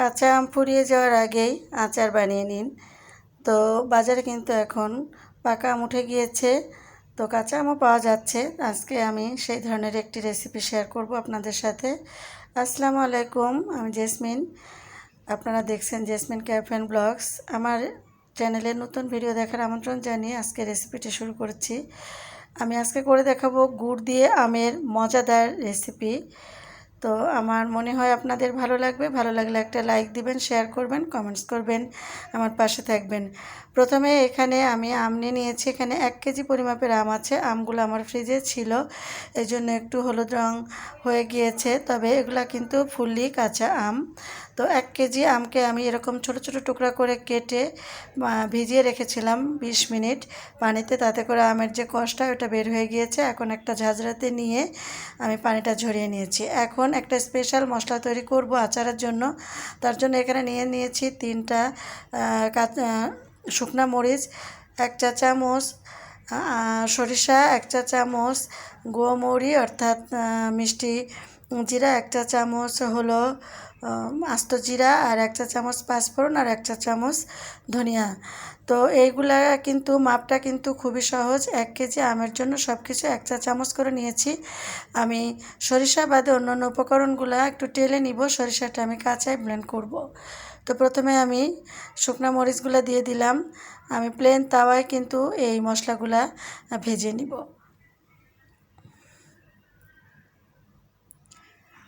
কাঁচা আম ফুরিয়ে যাওয়ার আগেই আচার বানিয়ে নিন। তো বাজারে কিন্তু এখন পাকা আম উঠে গিয়েছে। তো কাঁচা আমও পাওয়া যাচ্ছে। আজকে আমি সেই ধরনের একটি রেসিপি শেয়ার করব আপনাদের সাথে। আসসালামু আলাইকুম, আমি জেসমিন। আপনারা দেখছেন জেসমিন ক্যাফেন ব্লগস। আমার চ্যানেলে নতুন ভিডিও দেখার আমন্ত্রণ জানিয়ে আজকে রেসিপিটি শুরু করছি। আমি আজকে করে দেখাবো গুড় দিয়ে আমের মজাদার রেসিপি তো আমার মনে হয় আপনাদের ভালো লাগবে। ভালো লাগলে একটা লাইক দিবেন শেয়ার করবেন কমেন্টস করবেন, আমার পাশে থাকবেন। প্রথমে এখানে আমি আম নিয়ে নিয়েছি। এখানে এক কেজি পরিমাপের আম আছে। আমগুলো আমার ফ্রিজে ছিল। এই জন্য একটু হলুদ রং হয়ে গিয়েছে। তবে এগুলা কিন্তু ফুললি কাঁচা আম। তো এক কেজি আমকে আমি এরকম ছোট ছোট টুকরা করে কেটে ভিজিয়ে রেখেছিলাম বিশ মিনিট পানিতে। তাতে করে আমের যে কষটা ওটা বের হয়ে গিয়েছে। এখন একটা ঝাঁঝরাতে নিয়ে আমি পানিটা ঝরিয়ে নিয়েছি। এখন একটা স্পেশাল মশলা তৈরি করব আচারের জন্য। তার জন্য এখানে নিয়ে নিয়েছি তিনটা শুকনা মরিচ, এক চা চামচ সরিষা এক চা চামচ, গোমরি অর্থাৎ মিষ্টি জিরা এক চা চামচ হলো আস্ত জিরা আর এক চা চামচ পাঁচফোড়ন আর এক চা চামচ ধনিয়া। তো এইগুলা কিন্তু, মাপটা কিন্তু খুবই সহজ। এক কেজি আমের জন্য সব কিছু এক চা চামচ করে নিয়েছি। আমি সরিষা বাদে অন্য অন্য উপকরণগুলো একটু টেলে নিব। সরিষাটা আমি কাঁচায় ব্লেন্ড করব। তো প্রথমে আমি শুকনো মরিচগুলো দিয়ে দিলাম। আমি প্লেন তাওয়ায় কিন্তু এই মশলাগুলা ভেজে নিব।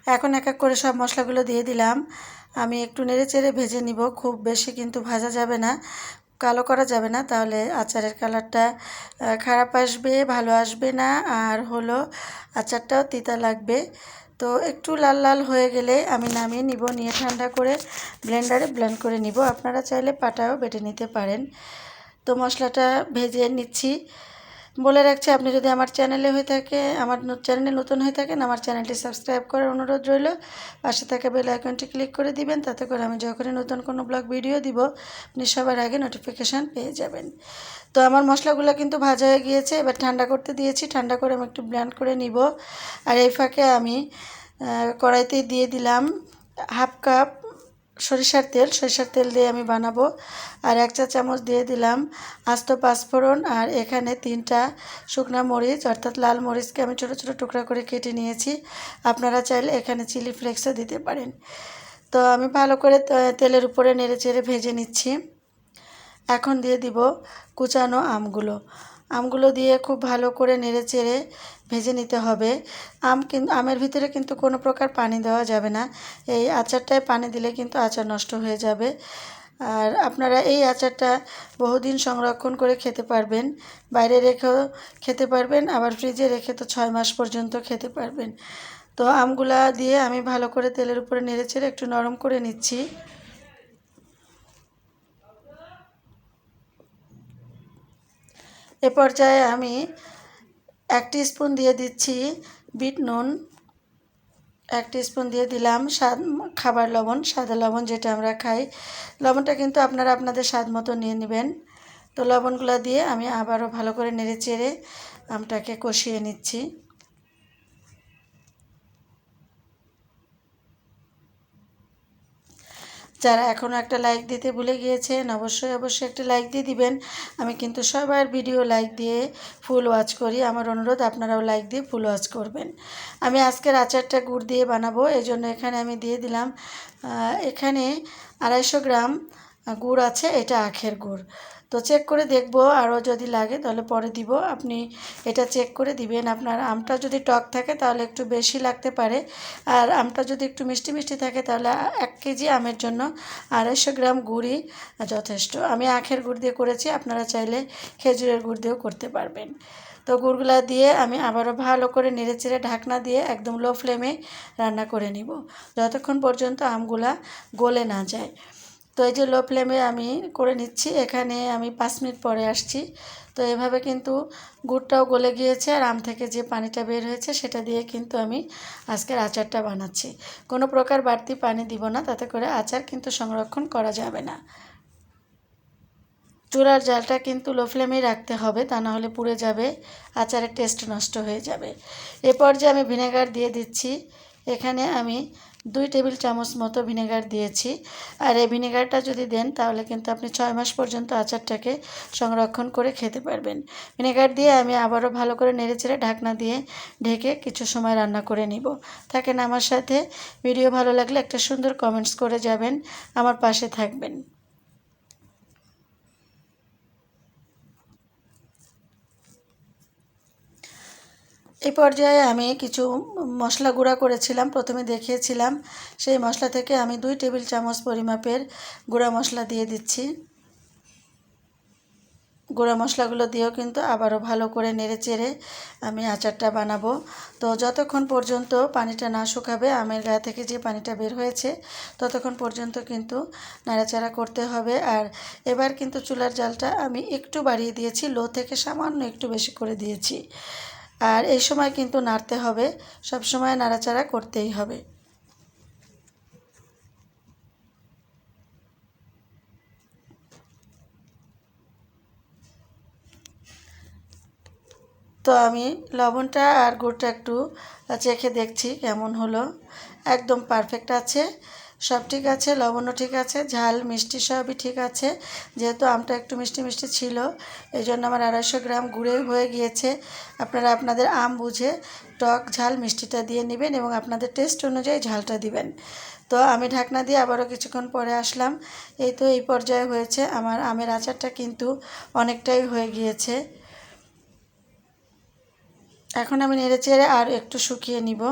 এখন এক এক করে সব মশলাগুলো দিয়ে দিলাম। আমি একটু নেড়ে চেড়ে ভেজে নিব। খুব বেশি কিন্তু ভাজা যাবে না, কালো করা যাবে না। তাহলে আচারের কালারটা খারাপ আসবে, ভালো আসবে না। আর হলো আচারটাও তিতা লাগবে। তো একটু লাল লাল হয়ে গেলে আমি নামিয়ে নিব, নিয়ে ঠান্ডা করে ব্লেন্ডারে ব্লেন্ড করে নিব। আপনারা চাইলে পাটাও বেটে নিতে পারেন। তো মশলাটা ভেজে নিচ্ছি। বলে রাখছি, আপনি যদি আমার চ্যানেলে হয়ে থাকে, আমার চ্যানেলে নতুন হয়ে থাকেন, আমার চ্যানেলটি সাবস্ক্রাইব করার অনুরোধ রইল। পাশে থাকা বেল আইকনটি ক্লিক করে দিবেন, তাতে করে আমি যখনই নতুন কোনো ব্লগ ভিডিও দিব, আপনি সবার আগে নোটিফিকেশান পেয়ে যাবেন। তো আমার মশলাগুলো কিন্তু ভাজা হয়ে গিয়েছে, এবার ঠান্ডা করতে দিয়েছি, ঠান্ডা করে আমি একটু ব্ল্যান্ড করে নিব। আর এই ফাঁকে আমি কড়াইতে দিয়ে দিলাম, হাফ কাপ সরিষার তেল সরিষার তেল দিয়ে আমি বানাবো। আর এক চা চামচ দিয়ে দিলাম আস্ত পাঁচফোড়ন আর এখানে তিনটা শুকনা মরিচ, অর্থাৎ লাল মরিচকে আমি ছোটো ছোটো টুকরা করে কেটে নিয়েছি। আপনারা চাইলে এখানে চিলি ফ্লেক্সও দিতে পারেন। তো আমি ভালো করে তেলের উপরে নেড়ে চেড়ে ভেজে নিচ্ছি। এখন দিয়ে দিব কুচানো আমগুলো। আমগুলো দিয়ে খুব ভালো করে নেড়ে চেড়ে ভেজে নিতে হবে। আম কিন্তু আমের ভিতরে কিন্তু কোনো প্রকার পানি দেওয়া যাবে না। এই আচারটায় পানি দিলে কিন্তু আচার নষ্ট হয়ে যাবে। আর আপনারা এই আচারটা বহুদিন সংরক্ষণ করে খেতে পারবেন। বাইরে রেখেও খেতে পারবেন, আবার ফ্রিজে রেখে তো ছয় মাস পর্যন্ত খেতে পারবেন। তো আমগুলা দিয়ে আমি ভালো করে তেলের উপরে নেড়ে চেড়ে একটু নরম করে নিচ্ছি। এ পর্যায়ে আমি এক স্পুন দিয়ে দিচ্ছি বিট নুন। এক স্পুন দিয়ে দিলাম স্বাদ খাবার লবণ, সাদা লবণ যেটা আমরা খাই। লবণটা কিন্তু আপনারা আপনাদের স্বাদ মতো নিয়ে নেবেন। তো লবণগুলো দিয়ে আমি আবারও ভালো করে নেড়ে চেড়ে আমটাকে কষিয়ে নিচ্ছি। যারা এখনও একটা লাইক দিতে ভুলে গিয়েছেন, অবশ্যই অবশ্যই একটা লাইক দিয়ে দিবেন। আমি কিন্তু সবার ভিডিও লাইক দিয়ে ফুল ওয়াচ করি। আমার অনুরোধ, আপনারাও লাইক দিয়ে ফুল ওয়াচ করবেন। আমি আজকের আচারটা গুড় দিয়ে বানাবো এই জন্য এখানে আমি দিয়ে দিলাম এখানে আড়াইশো গ্রাম গুড় আছে, এটা আখের গুড়। তো চেক করে দেখব, আরও যদি লাগে তাহলে পরে দিব। আপনি এটা চেক করে দিবেন। আপনার আমটা যদি টক থাকে তাহলে একটু বেশি লাগতে পারে। আর আমটা যদি একটু মিষ্টি মিষ্টি থাকে তাহলে এক কেজি আমের জন্য আড়াইশো গ্রাম গুড়ই যথেষ্ট। আমি আখের গুড় দিয়ে করেছি, আপনারা চাইলে খেজুরের গুড় দিয়েও করতে পারবেন। তো গুড়গুলা দিয়ে আমি আবারও ভালো করে নেড়ে চেড়ে ঢাকনা দিয়ে একদম লো ফ্লেমে রান্না করে নিব, যতক্ষণ পর্যন্ত আমগুলা গলে না যায়। তো এই যে লো ফ্লেমে আমি করে নিচ্ছি, এখানে আমি পাঁচ মিনিট পরে আসছি। তো এভাবে কিন্তু গুড়টাও গলে গিয়েছে আর আম থেকে যে পানিটা বের হয়েছে সেটা দিয়ে কিন্তু আমি আজকের আচারটা বানাচ্ছি। কোনো প্রকার বাড়তি পানি দিব না, তাতে করে আচার কিন্তু সংরক্ষণ করা যাবে না। চুলার জালটা কিন্তু লো ফ্লেমেই রাখতে হবে, তা না হলে পুড়ে যাবে, আচারের টেস্ট নষ্ট হয়ে যাবে। এরপর যে আমি ভিনেগার দিয়ে দিচ্ছি। এখানে আমি দুই টেবিল চামচ মতো ভিনেগার দিয়েছি। আর এই ভিনেগারটা যদি দেন, তাহলে কিন্তু আপনি ছয় মাস পর্যন্ত আচারটাকে সংরক্ষণ করে খেতে পারবেন। ভিনেগার দিয়ে আমি আবারও ভালো করে নেড়েচেড়ে ঢাকনা দিয়ে ঢেকে কিছু সময় রান্না করে নিব। থাকেন আমার সাথে। ভিডিও ভালো লাগলে একটা সুন্দর কমেন্টস করে যাবেন। আমার পাশে থাকবেন। এই পর্যায়ে আমি কিছু মশলা গুঁড়া করেছিলাম, প্রথমে দেখিয়েছিলাম। সেই মশলা থেকে আমি দুই টেবিল চামচ পরিমাপের গুঁড়া মশলা দিয়ে দিচ্ছি। গুঁড়া মশলাগুলো দিয়েও কিন্তু আবারও ভালো করে নেড়ে চেড়ে আমি আচারটা বানাবো। তো যতক্ষণ পর্যন্ত পানিটা না শুকাবে, আমের গা থেকে যে পানিটা বের হয়েছে, ততক্ষণ পর্যন্ত কিন্তু নাড়াচাড়া করতে হবে। আর এবার কিন্তু চুলার জালটা আমি একটু বাড়িয়ে দিয়েছি, লো থেকে সামান্য একটু বেশি করে দিয়েছি। আর এই সময় কিন্তু নাড়তে হবে। সব সময় নাড়াচাড়া করতেই হবে। তো আমি লবণটা আর গুড়টা একটু চেখে দেখছি কেমন হলো। একদম পারফেক্ট আছে। সব ঠিক আছে, লবণও ঠিক আছে, ঝাল, মিষ্টি সবই ঠিক আছে। যেহেতু আমটা একটু মিষ্টি মিষ্টি ছিল, এই জন্য আমার আড়াইশো গ্রাম গুঁড়ে হয়ে গিয়েছে। আপনারা আপনাদের আম বুঝে টক ঝাল মিষ্টিটা দিয়ে নেবেন এবং আপনাদের টেস্ট অনুযায়ী ঝালটা দিবেন। তো আমি ঢাকনা দিয়ে আবারও কিছুক্ষণ পরে আসলাম। এই তো এই পর্যায়ে হয়েছে, আমার আমের আচারটা কিন্তু অনেকটাই হয়ে গিয়েছে। এখন আমি নেড়ে চেড়ে আর একটু শুকিয়ে নিব।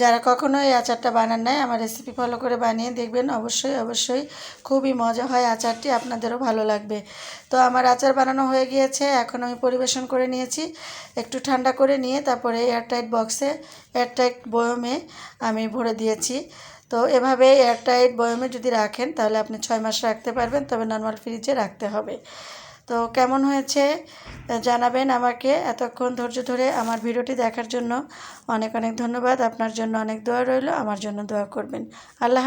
যারা কখনো এই আচারটা বানান নাই, আমার রেসিপি ফলো করে বানিয়ে দেখবেন। অবশ্যই অবশ্যই খুবই মজা হয় আচারটি, আপনাদেরও ভালো লাগবে। তো আমার আচার বানানো হয়ে গিয়েছে, এখন আমি পরিবেশন করে নিয়েছি। একটু ঠান্ডা করে নিয়ে তারপরে এয়ারটাইট বক্সে এয়ারটাইট বয়মে আমি ভরে দিয়েছি। তো এভাবে এয়ারটাইট বয়মে যদি রাখেন, তাহলে আপনি ছয় মাস রাখতে পারবেন, তবে নর্মাল ফ্রিজে রাখতে হবে। তো কেমন হয়েছে জানাবেন আমাকে এতক্ষণ ধৈর্য ধরে আমার ভিডিওটি দেখার জন্য। অনেক অনেক ধন্যবাদ। আপনার জন্য অনেক দোয়া রইল। আমার জন্য দোয়া করবেন। আল্লাহ